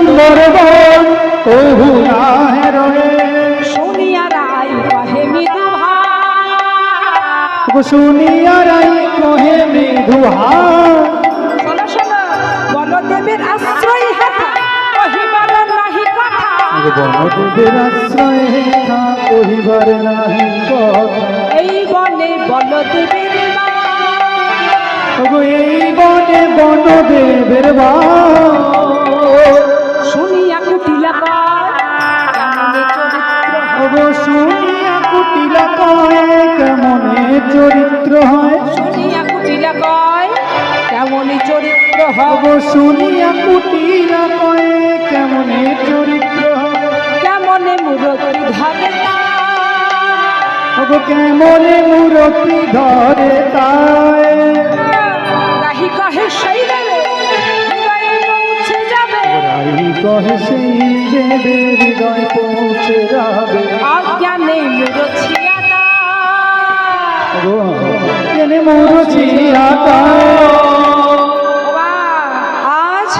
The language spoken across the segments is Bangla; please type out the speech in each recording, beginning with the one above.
সুন্দর বন কহু নাহে রহে শুনিয়া রায় কহে মৃদু ভাই শুনিয়া রাই কহে মৃদু শোনো শোনো আশ্রয় হেথা কহিবার নাহি কথা। বনদেবের আশ্রয় হেথা কহিবার নাহি কথা। এই বনে বলদেবের এই বনে বনদেবের বা শুনিয়া কুটিলা কয় কেমনে চরিত্র হয়? শুনিয়া কুটিলা কয় কেমনই চরিত্র হব শুনিয়া কুটিলা কয় কেমনে চরিত্র কেমনে মূরতি ধরে ওগো কেমনে মূরতি ধরে তাই রাহি কহে সেই যাবে কহে সেই দেবে হৃদয় পৌঁছে যাবে। অজ্ঞানে মুরছিয়া কেনে আজ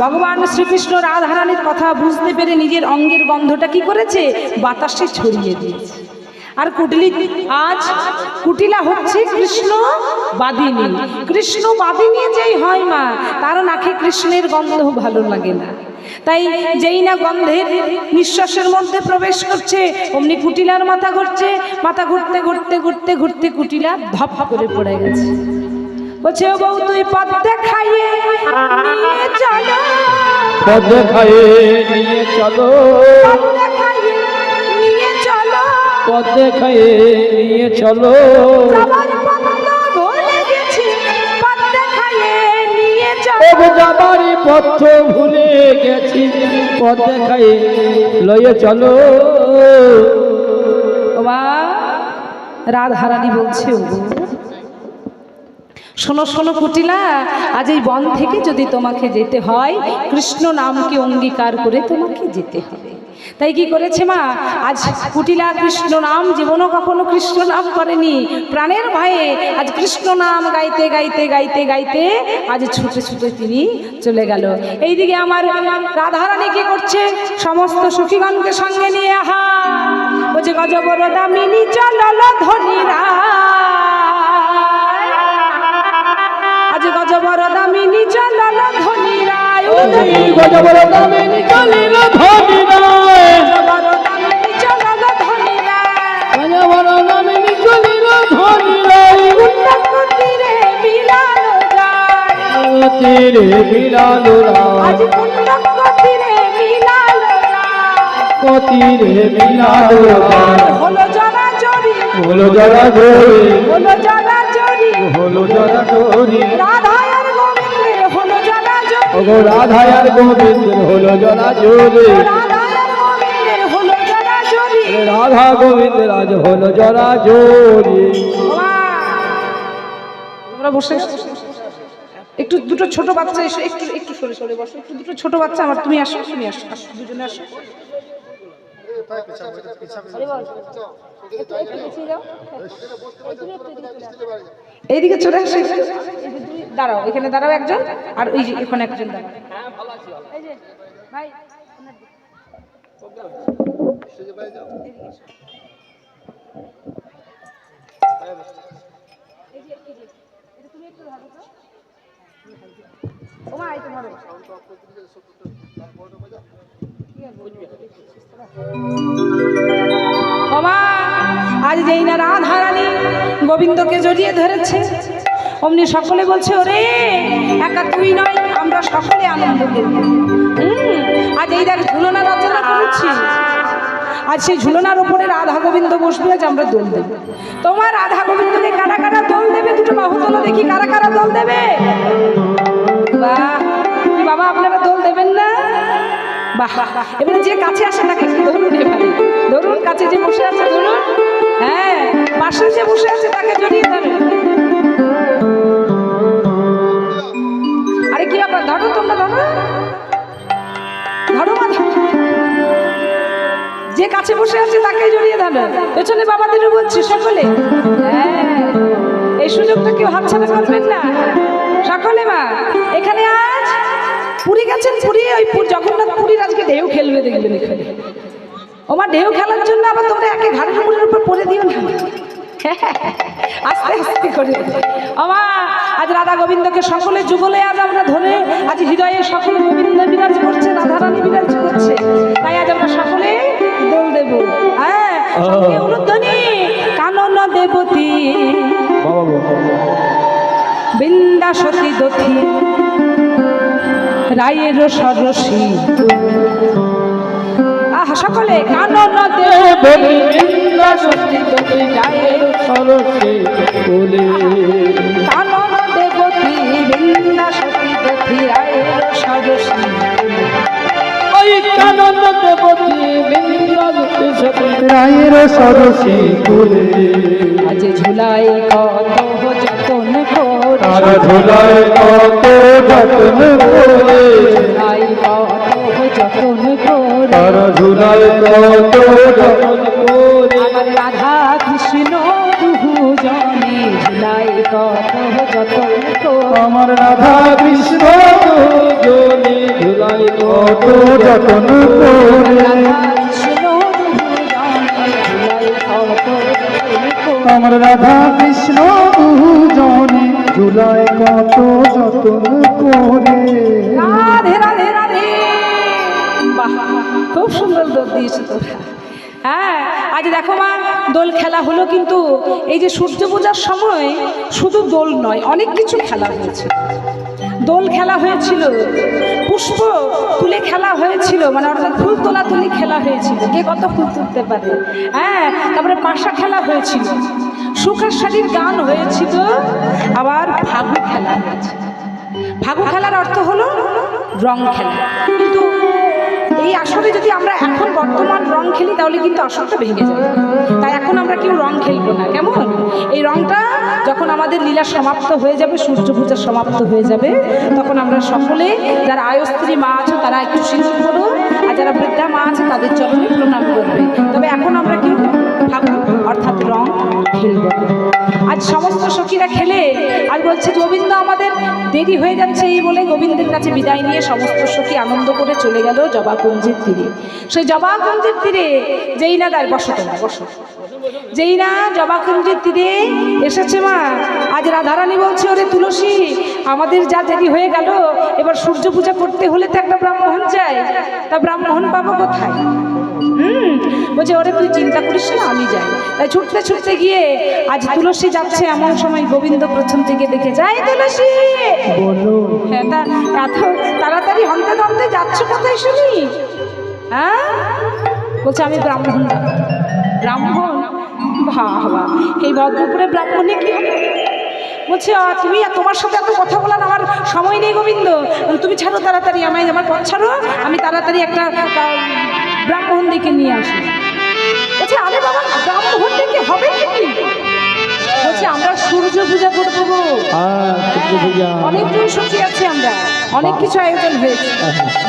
ভগবান শ্রীকৃষ্ণ রাধারানীর কথা বুঝতে পেরে নিজের অঙ্গের গন্ধটা কি করেছে? বাতাসে ছড়িয়ে দিয়েছে। আর কুটিলি আজ কুটিলা হচ্ছে কৃষ্ণ বাদিনী। কৃষ্ণ বাদিনী যেই হয় মা তার নাকে কৃষ্ণের গন্ধ ভালো লাগে না। তাই যেই না গন্ধের নিঃশ্বাসের মধ্যে প্রবেশ করছে অমনি কুটিলার মাথা ঘুরছে মাথা ঘুরতে ঘুরতে ঘুরতে ঘুরতে কুটিলা ধপ করে পড়ে গেছে। বলছে ও বউ তুই পথ দেখাইয়ে নিয়ে চলো। পদ খায়ে নিয়ে চলো। পথ দেখাইয়ে নিয়ে চলো। চলো পথ ভুলে গেছি, পথ দেখাই লয়ে চলো। মা রাধারানী বলছে শোনো শোনো কুটিলা, আজ এই বন থেকে যদি তোমাকে যেতে হয়, কৃষ্ণ নামকে অঙ্গীকার করে তোমাকে যেতে হবে। তাই কি করেছে মা? আজ কুটিলা কৃষ্ণ নাম জীবনও কখনো কৃষ্ণ নাম করেনি। প্রাণের ভয়ে আজ কৃষ্ণ নাম গাইতে গাইতে গাইতে গাইতে আজ ছুটে ছুটে তিনি চলে গেল। এইদিকে আমার রাধারানী কি করছে? সমস্ত সুখীগণকে সঙ্গে নিয়ে আহা। বলছে গজবর দামিনী চলল ধনীরা। তীরে বিলালো আজ কুণ্ডকুটিরে বিলালো যায় তীরে বিলালো হলো জরা জরি হলো জরা ধরে হলো জরা জরি। হলো জরা ওগো আর গোবিন্দের হলো জরা জোরে রাধা গোবিন্দ আজ হলো জরা জোরে তোমরা বসে একটু দুটো ছোট বাচ্চা এসো একটু একটু সরে সরে বসো একটু দুটো ছোট বাচ্চা আমার তুমি আসো তুমি আসো আসো দুজনে আসো এইদিকে চলে আসো দাঁড়াও এখানে দাঁড়াও একজন আর ওই এখানে একজন দাঁড়াও। ওমা, আজ যেই না রাধারানী গোবিন্দকে জড়িয়ে ধরেছে অমনি সকলে বলছে ওরে একা তুই নয় আমরা সকলে আনন্দ হুম, আজ এই দেখ ঝুলনা রচনা করেছি। আজ সেই ঝুলনার উপরে রাধা গোবিন্দ বসবে আজ আমরা দোল দেব। তোমার রাধা গোবিন্দকে কারা কারা দোল দেবে? দুটো বাহু তোলো দেখি কারা কারা দোল দেবে? বাবা আপনারা দোল দেবেন না? বাহ এবারে যে কাছে আসে তাকে পেছনে বাবাদেরও বলছি, সকলে। এই সুযোগটা কেউ হাতছাড়া করবেন না। সকলে মা, এখানে আজ পুরী গেছেন, পুরী ওই জগন্নাথ পুরীর আজকে ঢেউ খেলবে দেখবেন এখানে। ওমা ঢেউ খেলার জন্য আবার তোমরা একে ঘাটের উপরের উপর পরে দিও না। আস্তে আস্তে করে। আমা আজ রাধা গোবিন্দকে সকলে যুগলে আজ আমরা ধরে, আজ হৃদয়ে সকল গোবিন্দ বিরাজ করছে রাধারানী বিরাজ করছে। তাই আজ আমরা সকল কানন দেবতী। বৃন্দা সতী দথি রায়ের সরসী। আহা সকলে কানন দেব বৃন্দা সত্যি তোকে গায়ের সরসে। কানন দেবতী বৃন্দা সতী দথি রায়ের সরসী। কানন দেবতী রায়ের সরসী কুলে আজ ঝুলাই কত যতন তার ঝোলায় কত যত্ন করে। ঝুলাই কত যতন কর। তার ঝোলায় কত যত্ন করে। আমার রাধা কৃষ্ণ দুহু ঝুলাই কত যতন আমার রাধা কৃষ্ণ ঝুলাই কত যত্ন করে। ঝুলাই আমার রাধা কৃষ্ণ দুজনে ঝুলায় কত যত্ন করে। খুব সুন্দর দোল দিয়েছ তোমরা হ্যাঁ আজ দেখো মা, দোল খেলা হলো কিন্তু এই যে সূর্য পূজার সময় শুধু দোল নয়, অনেক কিছু খেলা হয়েছে। দোল খেলা হয়েছিল, পুষ্প তুলে খেলা হয়েছিল মানে অর্থাৎ ফুল তোলা তুলি খেলা হয়েছিল। কে কত ফুল তুলতে পারে? হ্যাঁ তারপরে পাশা খেলা হয়েছিল। সুখের শাড়ির গান হয়েছিল, আবার ফাগু খেলা হয়েছে। ফাগু খেলার অর্থ হলো রং খেলা। কিন্তু এই আসরে যদি আমরা এখন বর্তমান রং খেলি, তাহলে কিন্তু আসরটা ভেঙে যাবে তাই এখন আমরা কেউ রং খেলব না। কেমন? এই রংটা যখন আমাদের লীলা সমাপ্ত হয়ে যাবে, সূর্য পূজা সমাপ্ত হয়ে যাবে, তখন আমরা সকলে যারা আয়স্ত্রী মা আছে, তারা একটু শিল্প করো আর যারা বৃদ্ধা মা আছে, তাদের চরণে প্রণাম করবে। তবে এখন আমরা কেউ আজ সমস্ত সখীরা খেলে আজ বলছে, গোবিন্দ আমাদের দেরি হয়ে যাচ্ছে এই বলে গোবিন্দের কাছে বিদায় নিয়ে সমস্ত সখী আনন্দ করে চলে গেল জবাকুঞ্জের তীরে। সেই জবাকুঞ্জের তীরে যেই না দাঁড় বসো। তোমরা বসো যেই না জবাকুঞ্জের তীরে এসেছে মা। আজ রাধারানী বলছে, ওরে তুলসী, আমাদের যা দেরি হয়ে গেল, এবার সূর্য পূজা করতে হলে তো একটা ব্রাহ্মণ চাই তা ব্রাহ্মণ পাবো কোথায়? হুম? বলছে ওরে তুই চিন্তা করিস না আমি যাই। তাই ছুটতে ছুটতে গিয়ে আজ তুলসী যাচ্ছে এমন সময় গোবিন্দ প্রথম থেকে দেখে যাই তুলসী। হ্যাঁ তা তাড়াতাড়ি হন্তে দন্তে যাচ্ছ কোথায় শুনি? হ্যাঁ? বলছে আমি ব্রাহ্মণ ব্রাহ্মণ? বাবা এই ভদ্রপুরে ব্রাহ্মণে কি হবে? বলছে তুমি তোমার সাথে এত কথা বলার আমার সময় নেই গোবিন্দ। তুমি ছাড়ো তাড়াতাড়ি আমায় আমার পথ ছাড়ো। আমি তাড়াতাড়ি একটা ব্রাহ্মণ দেখে নিয়ে আসি। আরে বাবা ব্রাহ্মণ ডেকে হবে কি বলছে আমরা সূর্য পূজা করব হ্যাঁ অনেকজন সখী আছে আমরা। অনেক কিছু আয়োজন হয়েছে।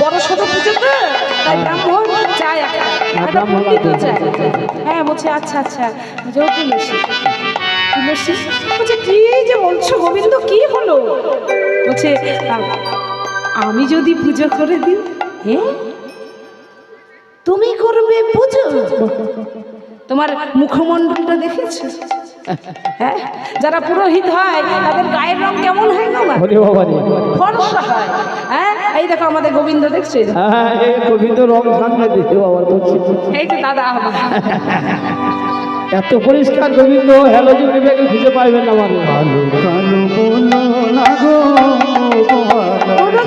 বড় ছোট পুজো তো তাই ব্রাহ্মণ একটা একটা পণ্ডিত লাগবে। হ্যাঁ বলছে আচ্ছা আচ্ছা তুলসী। তুলসী? বলছে কি যে বলছো গোবিন্দ কি হলো? বলছে আমি যদি পুজো করে দিই হ্যাঁ? তুমি করবে পুজো? তোমার মুখমণ্ডলটা দেখেছ? হ্যাঁ? যারা পুরোহিত হয় তাদের গায়ের রং কেমন হয় গো মা? হরে বাবা রে। ফর্সা হয়। হ্যাঁ? এই দেখো আমাদের গোবিন্দ দেখছে? হ্যাঁ এই গোবিন্দ রং সামনে দিতে এই যে দাদা এত পরিষ্কার গোবিন্দ হ্যালোজিন বিবেকে খুঁজে পাইবেন না মানে। কালো কালো বলো না গো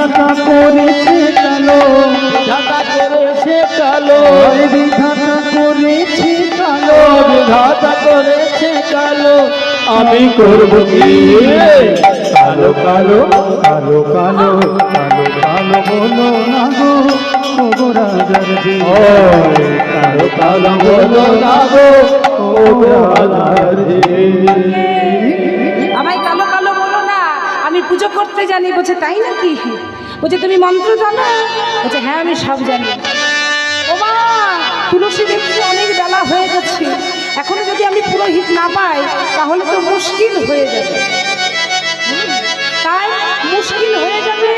বিধাতা করেছে কালো। ঢাকা করেছে কালো। বিধাতা করেছে কালো। বিধাতা করেছে কালো। আমি করব কি? কালো কালো কালো কালো কালো কালো বলো না গো ও রাজার জি কালো কালো বলো না গো ও রাধার জি। পুজো করতে জানি। বলছে তাই নাকি? বলছে তুমি মন্ত্র জানো? বলছে হ্যাঁ আমি সব জানি। ও মা তুলসী দেখছি অনেক বেলা হয়ে গেছে। এখনও যদি আমি পুরোহিত না পাই তাহলে তো মুশকিল হয়ে যাবে। তাই মুশকিল হয়ে যাবে।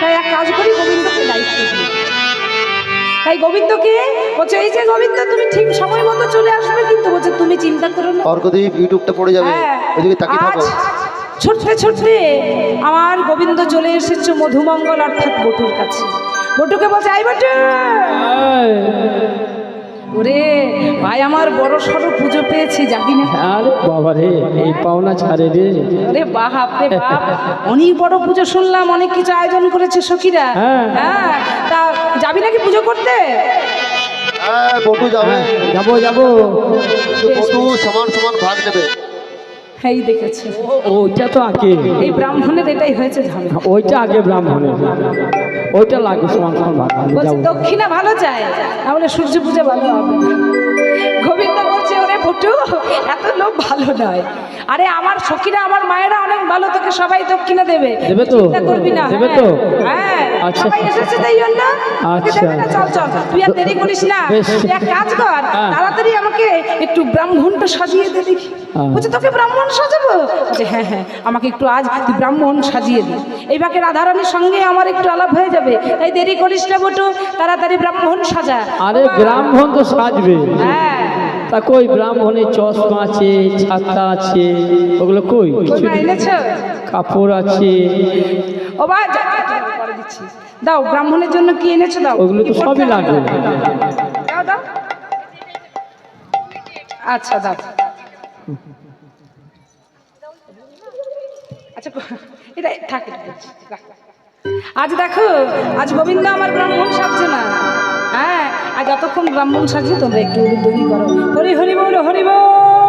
তাই এক কাজ করি গোবিন্দকে দায়িত্ব দিই। তাই গোবিন্দকে বলছে এই যে গোবিন্দ তুমি ঠিক সময় মতো চলে আসবে কিন্তু বলছে তুমি চিন্তা করো না। অর্কদীপ ইউটিউবটা পড়ে যাবে। হ্যাঁ, ওইদিকে তাকিয়ে থাকো। ছুটতে ছুটতে আমার গোবিন্দ চলে এসেছে মধুমঙ্গল অর্থাৎ বটুর কাছে। বটুকে বলছে আই বটু! ওরে ভাই আমার বড় সড়ো পুজো পেয়েছি যাবি না। আরে বাবা রে এই পাওনা ছাড়ে রে। ওরে বাপ রে বাপ অনেক বড় পুজো শুনলাম অনেক কিছু আয়োজন করেছে সখীরা। হ্যাঁ। হ্যাঁ তা যাবি নাকি পুজো করতে? হ্যাঁ বটু যাবে। হ্যাঁ, যাব যাব। বটু সমান সমান ভাগ নেবে এই দেখেছে। ওইটা তো আগে। এই ব্রাহ্মণের এটাই হয়েছে ঝামেলা ওইটা আগে ব্রাহ্মণের। ওইটা লাগে সমান সমান দক্ষিণা ভালো চায় তাহলে সূর্য পূজা ভালো হবে পটু এত লোক ভালো নয় আরে আমার সখীরা আমার মায়েরা অনেক ভালো তোকে সবাই দক্ষিণা দেবে দেবে তো? চিন্তা করবি না দেবে হ্যাঁ। তো? হ্যাঁ আচ্ছা। সবাই এসেছে তাই জন্য আচ্ছা। চল চল তুই আর দেরি করিস না তুই এক কাজ কর হ্যাঁ। তাড়াতাড়ি আমাকে একটু ব্রাহ্মণটা সাজিয়ে দে দেখি হ্যাঁ। বলছে তোকে ব্রাহ্মণ সাজাবো বলছে হ্যাঁ হ্যাঁ আমাকে একটু আজ তুই ব্রাহ্মণ সাজিয়ে দে এই বাকি রাধারানীর সঙ্গে আমার একটু আলাপ হয়ে যাবে তাই দেরি করিস না বটু তাড়াতাড়ি ব্রাহ্মণ সাজা আরে ব্রাহ্মণ তো সাজবে হ্যাঁ তা কই ব্রাহ্মণের চশমা আছে ছাতা আছে ওগুলো কই? কাপড় আছে। ও বা দাও ব্রাহ্মণের জন্য কি এনেছো দাও? ওগুলো তো সবই? লাগবে। দাও দাও। আচ্ছা দাও। আচ্ছা এটা থাক। আজ দেখো আজ গোবিন্দ আমার ব্রাহ্মণ সাজছে না হ্যাঁ আর যতক্ষণ ব্রাহ্মণ সাজিয়ে তোমরা একটু দড়ি করো। হরি হরি বল হরি বল।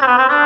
Bye.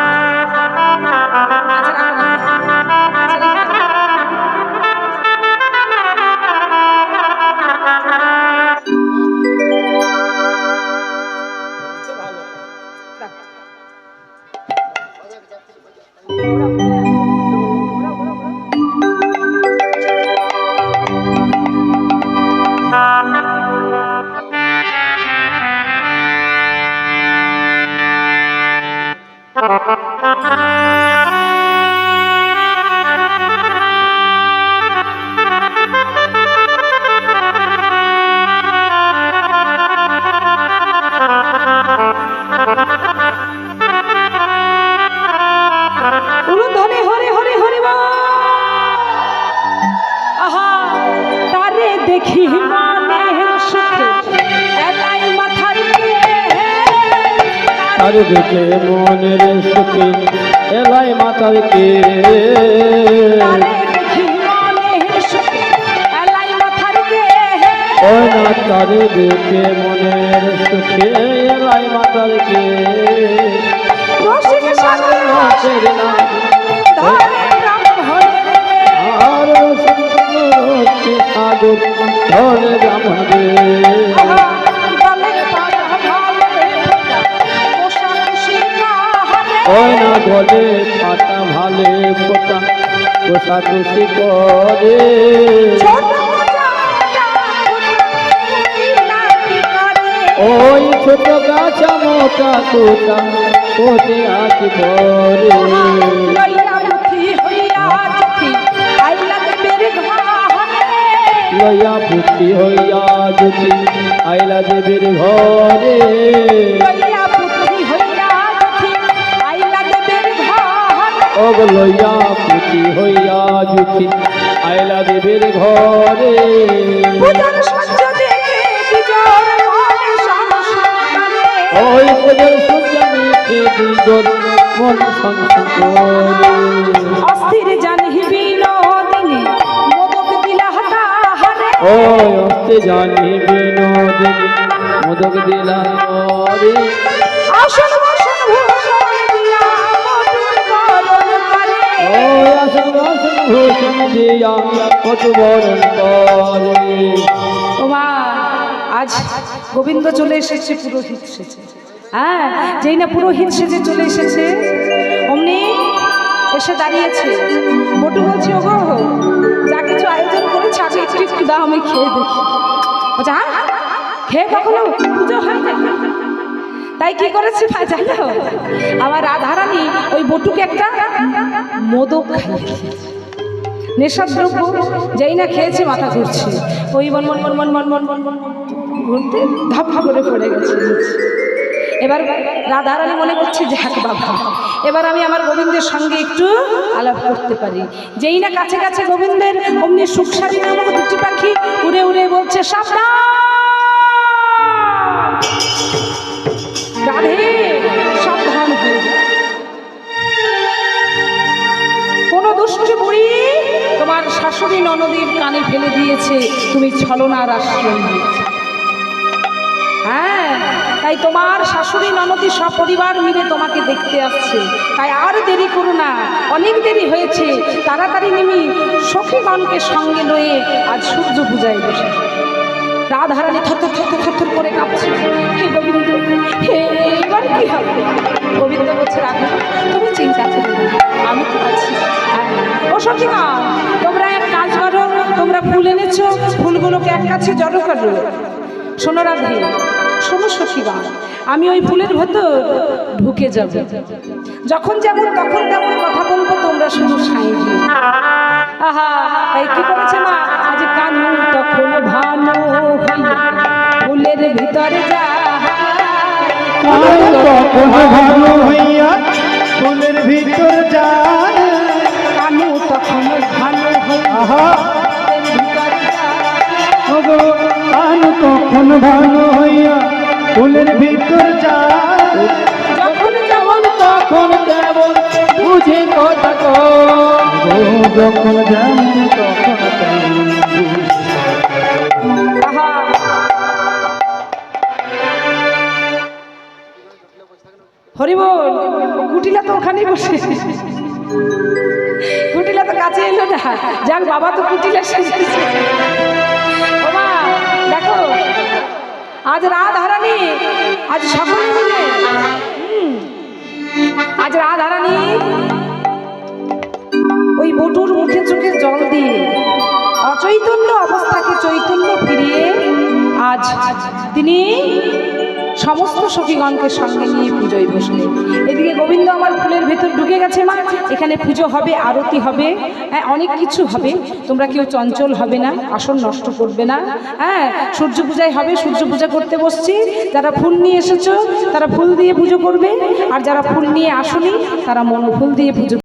সুখে মনের সুখে এলাই মাতার কে সাগর। ধরে ব্রাহ্মণ না বলে পাতা ভালে পোতা। পোষা খুশি করে। ওই ছোট গাছা মোটা কোটা আছি ভরে লয়া পুতি হইয়া যদি আইলা দেবীর ঘরে। লইয়া পুতি হইয়া যদি আইলা দেবীর ঘরে। ওই পদের সূর্যা মেখে দুজন মন সংসন করে অস্থির জানহি বিনোদিনী মোদক দিলা হারে ওই অস্তে জানি বিনোদিনী মোদক দিলা করে আসন বসন ভূষণ দিয়া মধুর করণ করে। ওই আসন বাসন ভূষণ দিয়া কত বরণ করে। ওমা আজ গোবিন্দ চলে এসেছে পুরোহিত এসেছে হ্যাঁ যেই না পুরোহিত সেজে চলে এসেছে অমনি এসে দাঁড়িয়েছে বটু বলছি ওগো যা কিছু আয়োজন করেছে আগে একটু একটু দাও আমি খেয়ে দেখি হ্যাঁ খেয়ে কখনো পুজো হয় তাই কি করেছে ভাই জানো আমার রাধারানী ওই বটুকে একটা মোদক খাইয়েছে নেশার দ্রব্য যেই না খেয়েছে মাথা ঘুরছে ওই মন মন মন মন মন মন মন মন মন ঘুরতে ধাপ করে পড়ে গেছে। এবার রাধারানী মনে করছে যাক বাবা, এবার আমি আমার গোবিন্দের সঙ্গে একটু আলাপ করতে পারি। যেই না কাছে কাছে গোবিন্দের অমনি সুখসারী নামক দুটি পাখি উড়ে উড়ে বলছে, সাবধান! রাধে তোমার শাশুড়ি ননদীর কানে ফেলে দিয়েছে। তুমি ছলনার আশ্রয় নিয়েছ। হ্যাঁ তাই তোমার শাশুড়ি, ননদী সপরিবার মিলে তোমাকে দেখতে আসছে। তাই আর দেরি করো না, অনেক দেরি হয়েছে, তাড়াতাড়ি নেমি সখীগণকে সঙ্গে লয়ে আজ সূর্য পূজায় বসে। রাধারানী থর থর থর থর করে কাঁপছে। হে গোবিন্দ, হে, এবার কি হবে? গোবিন্দ বলছে, রাধা, তুমি চিন্তা করো আমি তো আছি। হ্যাঁ। ও সখীমা তোমরা এক কাজ করো, তোমরা ফুল এনেছো, ফুলগুলোকে এক কাছে জড়ো করো। শোনো রাধে শোনো সখীমা আমি ওই ফুলের ভেতর ঢুকে যাব। যখন যেমন তখন তেমন কথা বলব তোমরা শুধু সাই আহা এই কি করেছে মা? আজ কানু তখন ভালো ফুলের ভিতরে যা তখন ভালো হইয়া ফুলের ভিতর যায় কানু তখন ভালো হইয়া আহা। যা। আন তখন ভালো যখন যেমন তখন হরিবল কুটিলা তো ওখানেই বসে। কুটিলা তো কাছে এলো না। যাক বাবা তো কুটিলা সেজেছে। ও দেখো আজ রাত হারানি আজ সকলে হুম, আজ রাধারানী ওই বটুর মুখে চোখে জল দিয়ে অচৈতন্য অবস্থাকে চৈতন্য ফিরিয়ে আজ তিনি সমস্ত সখীগণকে সঙ্গে নিয়ে পুজোয় বসলেন। এদিকে গোবিন্দ আমার ফুলের ভেতর ঢুকে গেছে, মা। এখানে পুজো হবে, আরতি হবে হ্যাঁ অনেক কিছু হবে। তোমরা কেউ চঞ্চল হবে না, আসন নষ্ট করবে না হ্যাঁ সূর্য পূজায় হবে, সূর্য পূজা করতে বসছি। যারা ফুল নিয়ে এসেছ, তারা ফুল দিয়ে পুজো করবে, আর যারা ফুল নিয়ে আসনি, তারা মনোফুল দিয়ে পুজো